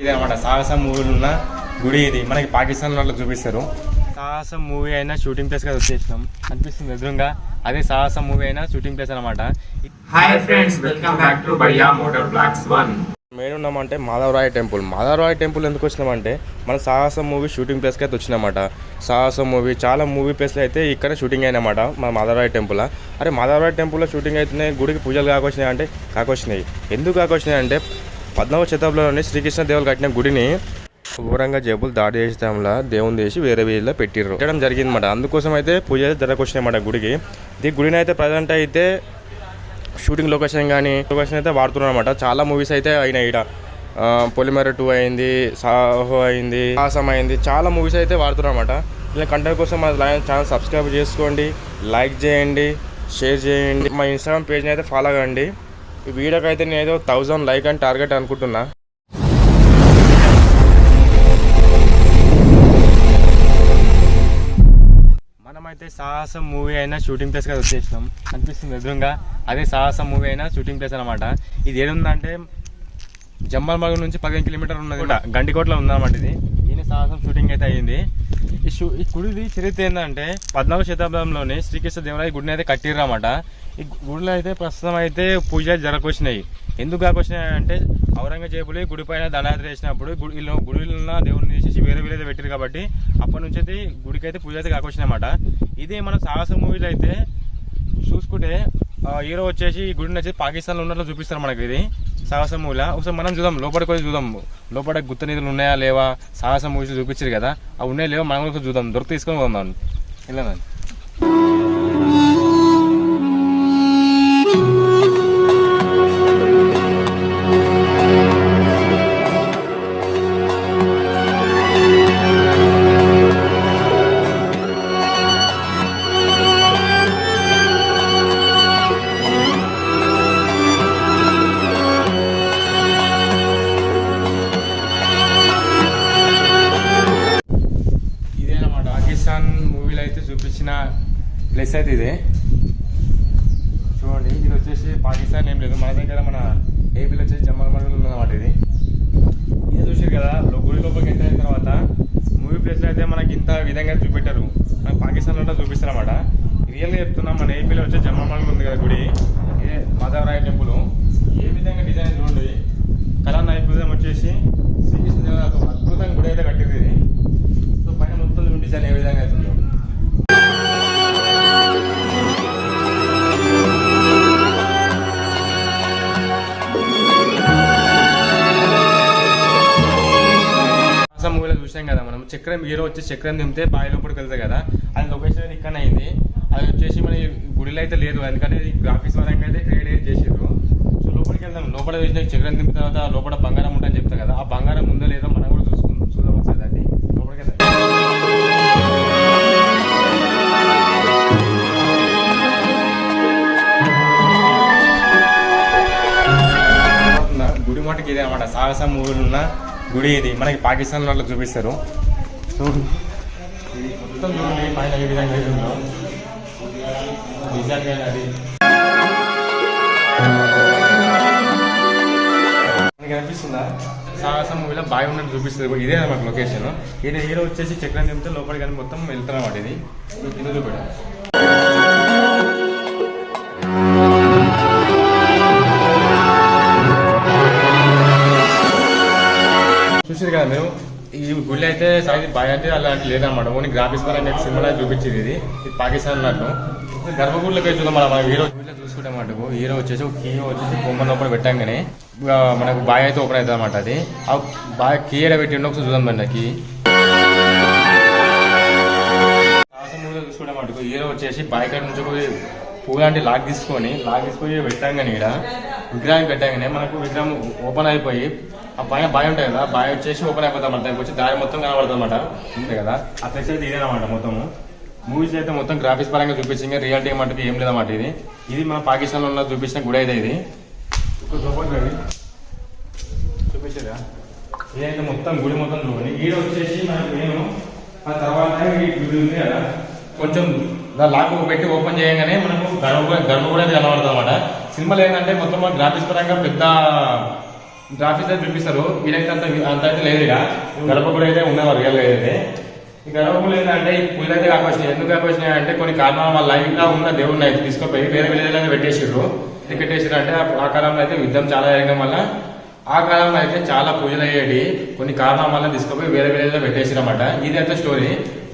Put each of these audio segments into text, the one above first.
ఇది అనమాట సాహసం మూవీలు ఉన్న గుడి ఇది. మనకి పాకిస్తాన్ వాళ్ళు చూపిస్తారు. సాహసం మూవీ అయినా షూటింగ్ ప్లేస్గా వచ్చేసినాం. అనిపిస్తుంది ఎదురుగా. అదే సాహసం మూవీ అయినా షూటింగ్ ప్లేస్ అనమాట hi friends welcome back to Bayya motor blocks one మేము ఉన్నామంటే మాధవరాయ టెంపుల్ మాధవరాయ టెంపుల్ ఎందుకు వచ్చినామంటే మన సాహసం మూవీ షూటింగ్ ప్లేస్కి అయితే వచ్చినామాట. సాహసం మూవీ చాలా మూవీ ప్లేస్లో అయితే ఇక్కడ షూటింగ్ అయినమాట మన మాధవరాయ టెంపుల్ అరే మాధవరాయ టెంపుల్లో షూటింగ్ అవుతున్నాయి గుడికి పూజలు కాకొచ్చినాయి అంటే కాకొచ్చినాయి. ఎందుకు కాకొచ్చినాయి అంటే పద్నాలుగు శతాబ్దంలోని శ్రీకృష్ణ దేవులు కట్టిన గుడిని ఔరంగజేబులు దాడి చేసేటంలో దేవుని చేసి వేరే వీధిలో పెట్టిర్రు. పెట్టడం జరిగిందన్నమాట. అందుకోసం అయితే పూజలు జరగకొచ్చినాయన్నమాట గుడికి. ఇది గుడిని అయితే ప్రజెంట్ అయితే షూటింగ్ లొకేషన్ కానీ లొకేషన్ అయితే వాడుతున్నారు అనమాట చాలా మూవీస్ అయితే అయినాయి ఇక్కడ పొలిమేర టూ అయింది సాహో అయింది ఆసం అయింది. చాలా మూవీస్ అయితే వాడుతున్నారు అనమాట ఇలా కంటెంట్ కోసం మన ఛానల్ సబ్స్క్రైబ్ చేసుకోండి లైక్ చేయండి షేర్ చేయండి. మా ఇన్స్టాగ్రామ్ పేజ్ని అయితే ఫాలో కండి. ఈ వీడియోకి అయితే నేను ఏదో థౌజండ్ లైక్ అని టార్గెట్ అనుకుంటున్నా. మనమైతే సాహసం మూవీ అయినా షూటింగ్ ప్లేస్గా వచ్చేసినాం. అనిపిస్తుంది ఎదురుగా. అదే సాహసం మూవీ అయినా షూటింగ్ ప్లేస్ అనమాట ఇది ఏడుందంటే జమ్మల్మగ నుంచి పదిహేను కిలోమీటర్ ఉన్నది. కూడా. గండికోటలో ఉందన్నమాట ఇది. ఈయన సాహసం షూటింగ్ అయితే అయ్యింది. ఈ ఈ గుడిది చరిత్ర ఏంటంటే పద్నాలుగు శతాబ్దంలోనే శ్రీకృష్ణ దేవరాయ గుడిని అయితే కట్టిర్రన్నమాట. ఈ గుడిలో అయితే ప్రస్తుతం అయితే పూజలు జరగకొచ్చినాయి. ఎందుకు కాకొచ్చినాయి అంటే ఔరంగజేబులు గుడి పైన దండయాత్ర చేసినప్పుడు గుడిలో గుడిలో దేవుడిని తీసేసి వేరే వేరే పెట్టారు కాబట్టి అప్పటి నుంచి అయితే గుడికి అయితే పూజ అయితే కాకొచ్చినాయి ఇదే మన సాహసం మూవీలో అయితే చూసుకుంటే హీరో వచ్చేసి ఈ గుడిని వచ్చి పాకిస్తాన్లో ఉన్నట్లు చూపిస్తారు మనకి ఇది. సాహసం మూవీలో ఒకసారి మనం చూద్దాం. లోపలికి వచ్చి చూద్దాం. లోపల గుత్త నిధులు ఉన్నాయా లేవా? సాహసం మూవీస్ చూపించారు కదా. అవి ఉన్నాయా లేవా? మనం కూడా చూద్దాం. దొరికి తీసుకొని పోదాం వెళ్ళండి. పాకిస్తాన్ మూవీలో అయితే చూపించిన ప్లేస్ అయితే ఇదే. చూడండి ఇది వచ్చేసి పాకిస్తాన్ ఏం లేదు. మన దగ్గర మన ఏపీలో వచ్చేసి జమ్మల్ మండలం ఉందన్నమాట ఇది. ఇది చూసారు కదా గుడి లోపలికి ఎంటర్ అయిన తర్వాత మూవీ ప్లేస్లో అయితే మనకి ఇంత విధంగా చూపెట్టారు. మనకి పాకిస్తాన్లో కూడా చూపిస్తారన్నమాట. రియల్గా చెప్తున్నాం మన ఏపీలో వచ్చే జమ్మల్ మండలం ఉంది కదా గుడి. ఇదే మాధవరాయ టెంపుల్. ఏ విధంగా డిజైన్ చూడండి. చూసాం కదా మనం. చక్రం హీరో వచ్చి చక్రం దింపితే బావి లోపలికి వెళ్తాయి కదా అది లొకేషన్ అయితే ఇక్కడ అయింది. అది వచ్చేసి మన గుడిలో అయితే లేదు ఎందుకంటే ఇది గ్రాఫిక్స్ పరంగా అయితే క్రియేట్ చేసారు సో లోపలికి వెళ్దాం. లోపల వేసిన చక్రం దింపిన తర్వాత లోపల బంగారం ఉంటుందని చెప్తా కదా ఆ బంగారం ఉందో లేదో మనం కూడా చూసుకుందాం. చూద్దాం ఒకసారి అది. లోపలికి వెళ్దాం. గుడి మటుకు ఇదే అనమాట సాహసం మూవీలు గుడి ఇది. మనకి పాకిస్తాన్ వాళ్ళు చూపిస్తారు. మొత్తం చూడండి పైన ఏ విధంగా అయితే ఉందో. నిజంగా అది. మనకి అనిపిస్తుందా? సాహసం మూవీలో బాగా ఉన్నట్టు చూపిస్తుంది. ఇదే అనమాట లొకేషన్ ఇది హీరో వచ్చేసి చక్రం తింటే లోపలికి కానీ మొత్తం వెళ్తున్నమాట ఇది. ఇది కింద చూపెట్టాం చూసారు కదా మీరు ఈ గుడి అయితే సాగి బాయ్ అంటే అలాంటి లేదన్నమాట. ఓన్లీ గ్రాఫిక్స్ పరంగా అయితే సినిమా చూపించింది ఇది. ఇది పాకిస్తాన్ అన్నట్టు. గర్భగుడిలోకి చూద్దాం మన హీరో గుడిలో చూసుకుంటే మటుకు. హీరో వచ్చేసి ఒక కీ వచ్చేసి బొమ్మ లోపల పెట్టంగానే మనకు బాయ్ అయితే ఓపెన్ అవుతుంది అనమాట అది. ఆ బాయ్ కీ ఎడ పెట్టి ఒకసారి చూద్దాం మన కీ చూసుకుంటే మటుకు హీరో వచ్చేసి బాయ్ కాడ నుంచి పూలాంటి పువ్వు లాంటి లాగ్ తీసుకొని లాగ్ తీసుకొని పెట్టంగానే ఇక్కడ విగ్రహం పెట్టంగానే మనకు విగ్రహం ఓపెన్ అయిపోయి ఆ పైన బాయ్ ఉంటుంది కదా బాయ్ వచ్చేసి ఓపెన్ అయిపోతాం అన్నమాట. వచ్చి దారి మొత్తం కనబడుతుంది అనమాట ఉంది కదా? ఆ ప్లేస్ అయితే ఇదేనమాట మొత్తము? మూవీస్ అయితే మొత్తం గ్రాఫిక్స్ పరంగా చూపించింది రియాలిటీ మటుకు ఏం లేదన్నమాట ఇది. ఇది మన పాకిస్తాన్లో ఉన్న చూపించిన గుడి అయితే ఇది. చూపించారా? ఇదైతే మొత్తం గుడి మొత్తం చూడండి. ఈడ వచ్చేసి మనకు నేను ఆ తర్వాత ఈ గుడి ఉంది కదా. కొంచెం దాని లాక్ పెట్టి ఓపెన్ చేయగానే మనకు గర్వ గర్వ కూడా కనబడుతుంది అనమాట సినిమాలు ఏంటంటే మొత్తం గ్రాఫిక్స్ పరంగా పెద్ద గ్రాఫిక్స్ అయితే చూపిస్తారు. వీలైతే అంత అంత అయితే లేదు ఇక. గడప కూడా అయితే ఉన్నవారు రియల్ అయితే. ఈ గడప కూడా ఏంటంటే ఈ పూజలు అయితే కాకొచ్చినాయి ఎందుకు కాకొచ్చినాయి అంటే కొన్ని కారణాల వల్ల ఇంకా ఉన్న దేవుడిని అయితే తీసుకుపోయి వేరే విలేజ్ అయితే పెట్టేసారు ఎందుకు పెట్టేసారు అంటే ఆ- కాలంలో అయితే యుద్ధం చాలా జరగడం వల్ల ఆ కాలంలో అయితే చాలా పూజలు అయ్యేవి కొన్ని కారణాల వల్ల తీసుకుపోయి వేరే విలేజ్లో పెట్టేసారు అనమాట ఇది అయితే స్టోరీ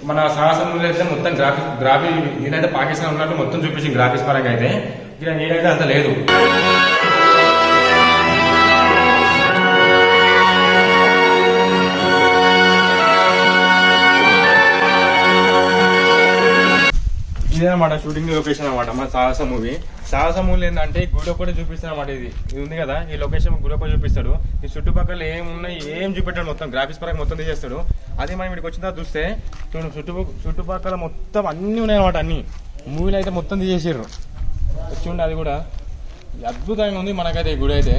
మన సాహసంలో అయితే మొత్తం గ్రాఫిక్ గ్రాఫిక్ నేనైతే పాకిస్తాన్ ఉన్నట్టు మొత్తం చూపించింది గ్రాఫిక్స్ పరంగా అయితే. ఇక నేనైతే అంత లేదు. అనమాట షూటింగ్ లొకేషన్ అనమాట మన సాహస మూవీ సాహస మూవీ ఏంటంటే గుడి ఒకటి చూపిస్తాడు అనమాట ఇది. ఇది ఉంది కదా ఈ లొకేషన్ గుడి ఒకటి చూపిస్తాడు. ఈ చుట్టుపక్కల ఏమున్నాయి ఏం చూపెట్టాడు మొత్తం గ్రాఫిక్స్ పరంగా మొత్తం తీసేస్తాడు. అదే మనం ఇక్కడికి వచ్చిన తర్వాత చూస్తే చూడు చుట్టుపక్కల మొత్తం అన్ని ఉన్నాయి అనమాట అన్ని మూవీలు అయితే మొత్తం తీసేసారు వచ్చి అది కూడా. అద్భుతంగా ఉంది మనకైతే ఈ గుడి అయితే.